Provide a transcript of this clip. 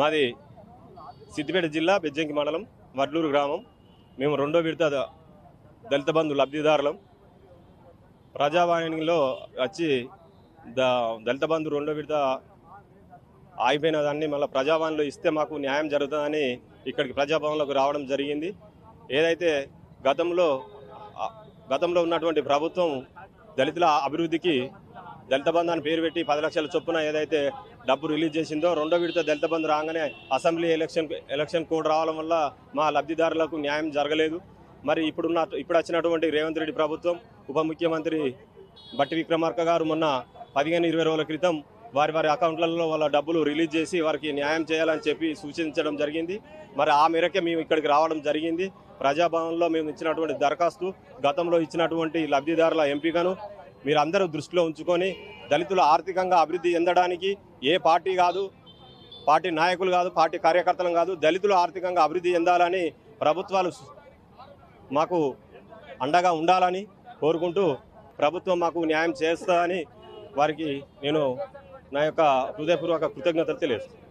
మాది సిద్దిపేట జిల్లా బెజ్జంకి మండలం వడ్లూరు గ్రామం. మేము రెండో విడత దళిత బంధు లబ్ధిదారులం. ప్రజావాణిలో వచ్చి ద దళిత బంధు రెండో విడత ఆగిపోయిన దాన్ని మళ్ళీ ప్రజావాణిలో ఇస్తే మాకు న్యాయం జరుగుతుందని ఇక్కడికి ప్రజాభవన్లోకి రావడం జరిగింది. ఏదైతే గతంలో గతంలో ఉన్నటువంటి ప్రభుత్వం దళితుల అభివృద్ధికి దళిత బంధు అని పేరు పెట్టి పది లక్షల చొప్పున ఏదైతే డబ్బు రిలీజ్ చేసిందో రెండో విడత దళిత బంధు రాగానే అసెంబ్లీ ఎలక్షన్ ఎలక్షన్ కోడ్ రావడం వల్ల మా లబ్ధిదారులకు న్యాయం జరగలేదు. మరి ఇప్పుడున్న ఇప్పుడు వచ్చినటువంటి రేవంత్ రెడ్డి ప్రభుత్వం ఉప ముఖ్యమంత్రి బట్టి విక్రమార్క గారు మొన్న పదిహేను ఇరవై రోజుల క్రితం వారి వారి అకౌంట్లలో వాళ్ళ డబ్బులు రిలీజ్ చేసి వారికి న్యాయం చేయాలని చెప్పి సూచించడం జరిగింది. మరి ఆ మేరకే మేము ఇక్కడికి రావడం జరిగింది. ప్రజాభవన్లో మేము ఇచ్చినటువంటి దరఖాస్తు గతంలో ఇచ్చినటువంటి లబ్ధిదారుల ఎంపికను మీరు అందరూ దృష్టిలో ఉంచుకొని దళితులు ఆర్థికంగా అభివృద్ధి చెందడానికి ఏ పార్టీ కాదు పార్టీ నాయకులు కాదు పార్టీ కార్యకర్తలు కాదు దళితులు ఆర్థికంగా అభివృద్ధి చెందాలని ప్రభుత్వాలు మాకు అండగా ఉండాలని కోరుకుంటూ ప్రభుత్వం మాకు న్యాయం చేస్తుందని వారికి నేను నా యొక్క హృదయపూర్వక కృతజ్ఞతలు తెలియజేస్తాను